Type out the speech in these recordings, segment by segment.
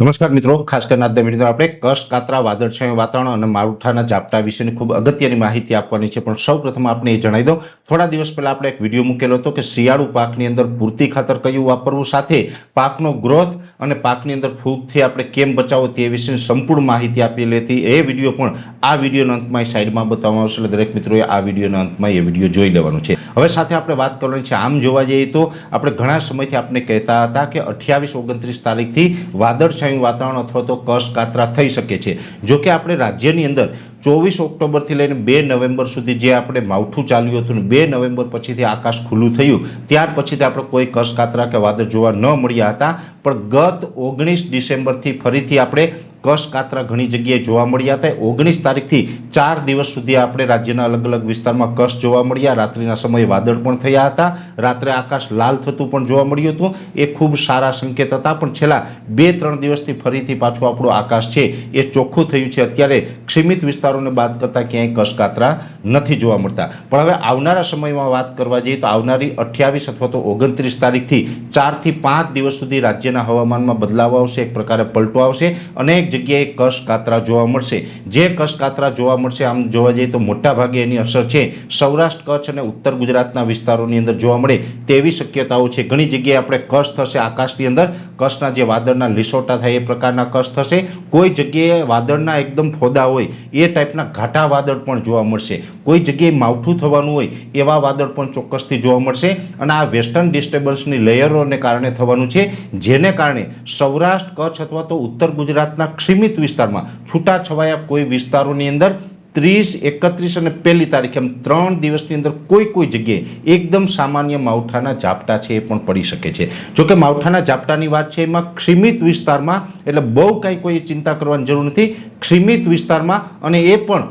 નમસ્કાર મિત્રો, ખાસ કરીને આજના વીડિયો આપણે કશ કાતરા વાદળછાયું વાતાવરણ અને માવઠાના ઝાપટા વિશેની ખૂબ અગત્યની માહિતી આપવાની છે. પણ સૌ પ્રથમ આપણે એ જણાવી દઉં, થોડા દિવસ પહેલાં આપણે એક વીડિયો મૂકેલો હતો કે શિયાળુ પાકની અંદર પૂરતી ખાતર કયું વાપરવું સાથે પાકનો ગ્રોથ અને પાકની અંદર ફૂગથી આપણે કેમ બચાવો તે વિશેની સંપૂર્ણ માહિતી આપેલી હતી. એ વીડિયો પણ આ વિડીયોના અંતમાં સાઈડમાં બતાવવામાં આવશે એટલે દરેક મિત્રોએ આ વિડીયોના અંતમાં એ વીડિયો જોઈ લેવાનો છે. હવે સાથે આપણે વાત કરવાની છે. આમ જોવા જઈએ તો આપણે ઘણા સમયથી આપણે કહેતા હતા કે અઠ્યાવીસ, ઓગણત્રીસ તારીખથી વાદળછાયું વાતાવરણ અથવા તો કશકાતરા થઈ શકે છે. જો કે આપણે રાજ્યની અંદર ચોવીસ ઓક્ટોબરથી લઈને બે નવેમ્બર સુધી જે આપણે માવઠું ચાલ્યું હતું બે નવેમ્બર પછીથી આકાશ ખુલ્લું થયું, ત્યાર પછીથી આપણે કોઈ કશકાતરા કે વાદળ જોવા ન મળ્યા હતા. પણ ગત ઓગણીસ ડિસેમ્બરથી ફરીથી આપણે કશ કાતરા ઘણી જગ્યાએ જોવા મળ્યા હતા. ઓગણીસ તારીખથી ચાર દિવસ સુધી આપણે રાજ્યના અલગ અલગ વિસ્તારમાં કશ જોવા મળ્યા. રાત્રિના સમયે વાદળ પણ થયા હતા. રાત્રે આકાશ લાલ થતું પણ જોવા મળ્યું હતું. એ ખૂબ સારા સંકેત હતા, પણ છેલ્લા બે ત્રણ દિવસથી ફરીથી પાછું આપણું આકાશ છે એ ચોખ્ખું થયું છે. અત્યારે સીમિત વિસ્તારોને બાદ કરતાં ક્યાંય કશ કાતરા નથી જોવા મળતા. પણ હવે આવનારા સમયમાં વાત કરવા જઈએ તો આવનારી અઠ્યાવીસ અથવા તો ઓગણત્રીસ તારીખથી ચારથી પાંચ દિવસ સુધી રાજ્યના હવામાનમાં બદલાવ આવશે, એક પ્રકારે પલટો આવશે જગ્યાએ કશકાતરા જોવા મળશે. જે કશકાતરા જોવા મળશે, આમ જોવા જઈએ તો મોટા ભાગે એની અસર છે. સૌરાષ્ટ્ર, કચ્છ અને ઉત્તર ગુજરાતના વિસ્તારોની અંદર જોવા મળે તેવી શક્યતાઓ છે. ઘણી જગ્યાએ આપણે કશ થશે આકાશની અંદર. કશના જે વાદળના લીસોટા થાય એ પ્રકારના કશ થશે. કોઈ જગ્યાએ વાદળના એકદમ ફોદા હોય, એ ટાઈપના ઘાટા વાદળ પણ જોવા મળશે. કોઈ જગ્યાએ માવઠું થવાનું હોય, એવા વાદળ પણ ચોક્કસથી જોવા મળશે. અને આ વેસ્ટર્ન ડિસ્ટર્બન્સની લેયરોને કારણે થવાનું છે. જેને કારણે સૌરાષ્ટ્ર, કચ્છ અથવા તો ઉત્તર ગુજરાતના સીમિત વિસ્તારમાં છૂટાછવાયા કોઈ વિસ્તારોની અંદર ત્રીસ, એકત્રીસ અને પહેલી તારીખ એમ ત્રણ દિવસની અંદર કોઈ કોઈ જગ્યાએ એકદમ સામાન્ય માવઠાના ઝાપટા છે એ પણ પડી શકે છે. જોકે માવઠાના ઝાપટાની વાત છે એમાં ક્ષીમિત વિસ્તારમાં એટલે બહુ કાંઈ કોઈ ચિંતા કરવાની જરૂર નથી. ક્ષીમિત વિસ્તારમાં અને એ પણ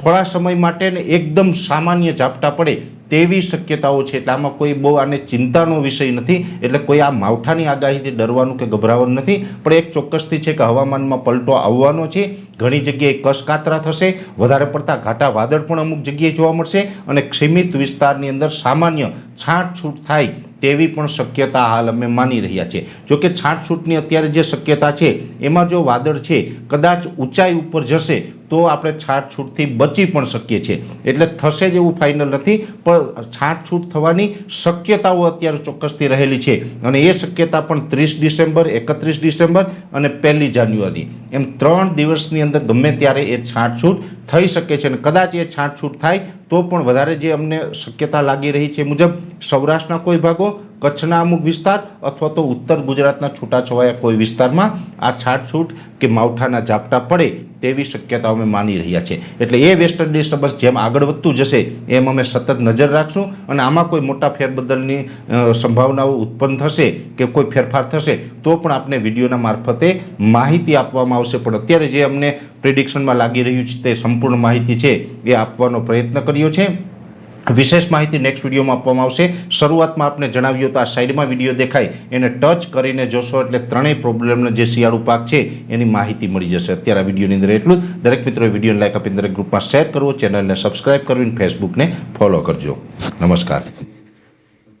થોડા સમય માટે એકદમ સામાન્ય ઝાપટા પડે તેવી શક્યતાઓ છે. એટલે આમાં કોઈ બહુ આને ચિંતાનો વિષય નથી. એટલે કોઈ આ માવઠાની આગાહીથી ડરવાનું કે ગભરાવાનું નથી. પણ એક ચોક્કસથી છે કે હવામાનમાં પલટો આવવાનો છે. ઘણી જગ્યાએ કશકાતરા થશે. વધારે પડતા ઘાટા વાદળ પણ અમુક જગ્યાએ જોવા મળશે. અને સીમિત વિસ્તારની અંદર સામાન્ય છાંટછૂટ થાય તેવી પણ શક્યતા હાલ અમે માની રહ્યા છીએ જોકે છાંટછૂટની અત્યારે જે શક્યતા છે, એમાં જો વાદળ છે, કદાચ ઊંચાઈ ઉપર જશે તો આપણે છાંટછૂટથી બચી પણ શકીએ છીએ. એટલે થશે જ એવું ફાઇનલ નથી, પણ છાંટછૂટ થવાની શક્યતાઓ અત્યારે ચોક્કસથી રહેલી છે. અને એ શક્યતા પણ ત્રીસ ડિસેમ્બર, એકત્રીસ ડિસેમ્બર અને પહેલી જાન્યુઆરી. એમ ત્રણ દિવસની અંદર ગમે ત્યારે એ છાંટછૂટ થઈ શકે છે અને કદાચ એ છાંટછૂટ થાય, તો પણ વધારે જે અમને શક્યતા લાગી રહી છે મુજબ સૌરાષ્ટ્રના કોઈ ભાગો કચ્છના અમુક વિસ્તાર અથવા તો ઉત્તર ગુજરાતના છૂટાછવાયા કોઈ વિસ્તારમાં આ છાટછૂટ કે માવઠાના ઝાપટા પડે તેવી શક્યતાઓ અમે માની રહ્યા છે. એટલે એ વેસ્ટર્ન ડિસ્ટર્બન્સ જેમ આગળ વધતું જશે એમ અમે સતત નજર રાખશું અને આમાં કોઈ મોટા ફેરબદલની સંભાવનાઓ ઉત્પન્ન થશે કે કોઈ ફેરફાર થશે તો પણ આપણે વિડીયોના મારફતે માહિતી આપવામાં આવશે. પણ અત્યારે જે અમને પ્રિડિક્શનમાં લાગી રહ્યું છે તે સંપૂર્ણ માહિતી છે એ આપવાનો પ્રયત્ન કર્યો છે. વિશેષ માહિતી નેક્સ્ટ વિડીયોમાં આપવામાં આવશે. શરૂઆતમાં આપને જણાવ્યું તો આ સાઈડમાં વીડિયો દેખાય. એને ટચ કરીને જોશો એટલે ત્રણેય પ્રોબ્લેમનો જે શિયાળુ પાક છે, એની માહિતી મળી જશે. અત્યારે આ વિડીયોની અંદર એટલું. દરેક મિત્રોએ વિડીયોને લાઈક આપીને દરેક ગ્રુપમાં શેર કરવો ચેનલને સબસ્ક્રાઈબ કરવી ફેસબુકને ફોલો કરજો. નમસ્કાર.